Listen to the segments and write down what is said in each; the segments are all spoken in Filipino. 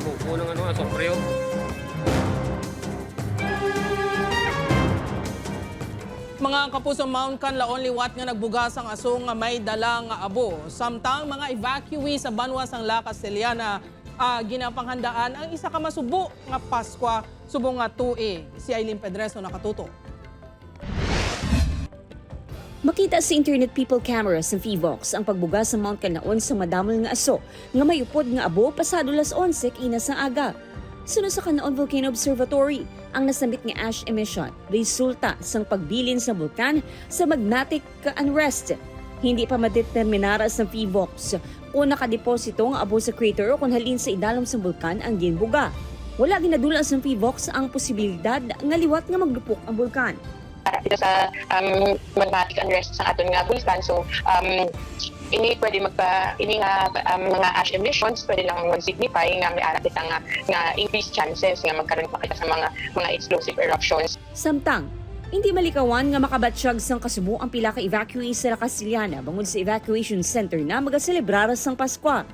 buko ng ano, asombryo. Mga kapuso Mount Canlaon liwat nga nagbugas ang asong nga may dalang nga abo. Samtang mga evacuee sa banwa sang La Castellana ah, ginapanghandaan ang isa ka masubo nga Paskwa subong nga tuig. Si Aileen Pedreso nakatuto. Makita sa Internet People Camera sa Fivox ang pagbuga sa Mount Canaon sa madamol nga aso nga may upod nga abo pasado las 11 ina sa aga. Sunod sa Canaon Volcano Observatory, ang nasambit nga ash emission resulta sang pagbilin sa bulkan sa magnetic unrest. Hindi pa madeterminara sa Fivox kung nakadeposito nga abo sa crater o kung halin sa idalom sa bulkan ang ginbuga. Wala ginadula sa Fivox ang posibilidad nga liwat nga maglupok ang bulkan. Dito sa um, magnetic unrest sa aton nga bulkan. So, um, ini pwede magpa ini nga um, mga ash emissions pwede lang mag-signify nga may kita nga nga increased chances nga magkaroon pa kita sa mga mga explosive eruptions Samtang, hindi malikawan nga makabatsyag sang kasubo ang pila ka evacuee sa La Castellana bangod sa evacuation center na magaselebrar sang Paskwa.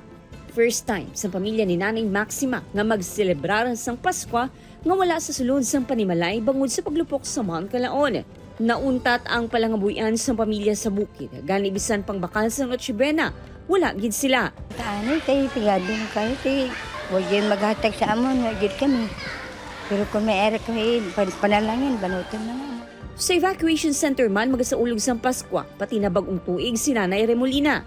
First time sa pamilya ni Nanay Maxima nga magselebrar sang Paskwa nga wala sa sulod sang panimalay bangod sa paglupok sa Mount Calaon. Nauntat ang palangabuyan sa pamilya sa bukid. Gani bisan pang bakal sa Noche Buena, wala gid sila. Ano, tayo pigadong kayo, tayo. Huwag yan maghatag sa amon, huwag kami. Pero kung may era kami, pan- panalangin, banutan na nga. Sa evacuation center man magasaulog sang Paskwa, pati na bagong tuig si Nanay Remolina.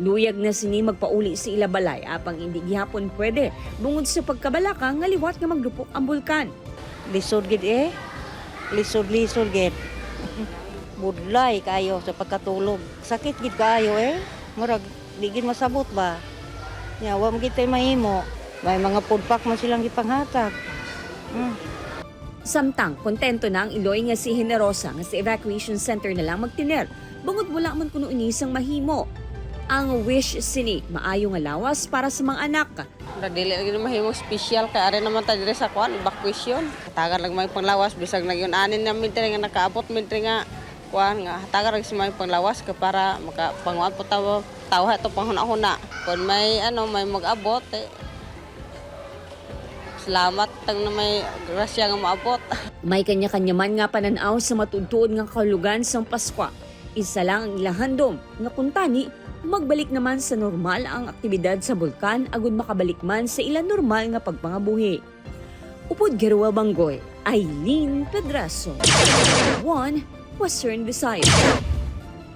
Luyag na sini magpauli sa ilabalay apang hindi gihapon pwede bungod sa pagkabalaka nga liwat nga maglupok ang bulkan. Lisod gid eh. Lisod-lisod gid. Budlay kayo sa pagkatulog. Sakit gid kayo eh. Murag, di gid masabot ba? Ya, wa gid tayo mahimo. May mga food pack man silang ipanghatag. Mm. Samtang kontento na ang Iloy nga si Generosa nga sa evacuation center na lang magtiner bungod wala man kuno inisang mahimo. Ang wish sini maayo nga lawas para sa mga anak. Dili lagi mahimong special kay are naman ta dire sa kwan evacuation. Tagar lang may panglawas bisag nagyon anin na mintre nga nakaabot mintre nga kwan nga tagar lang may panglawas ka para makapanguan po tawo tawha to panghuna-huna. Kun may ano may mag-abot eh, Salamat tang na may grasya nga maabot. May kanya-kanya man nga pananaw sa matudtuod nga kahulugan sang Paskwa. Isa lang ang ilang handom nga kuntani magbalik naman sa normal ang aktibidad sa bulkan agud makabalik man sa ilang normal nga pagpangabuhi. Upod Gerwa Banggoy, Eileen Pedraso. One Western Visayas.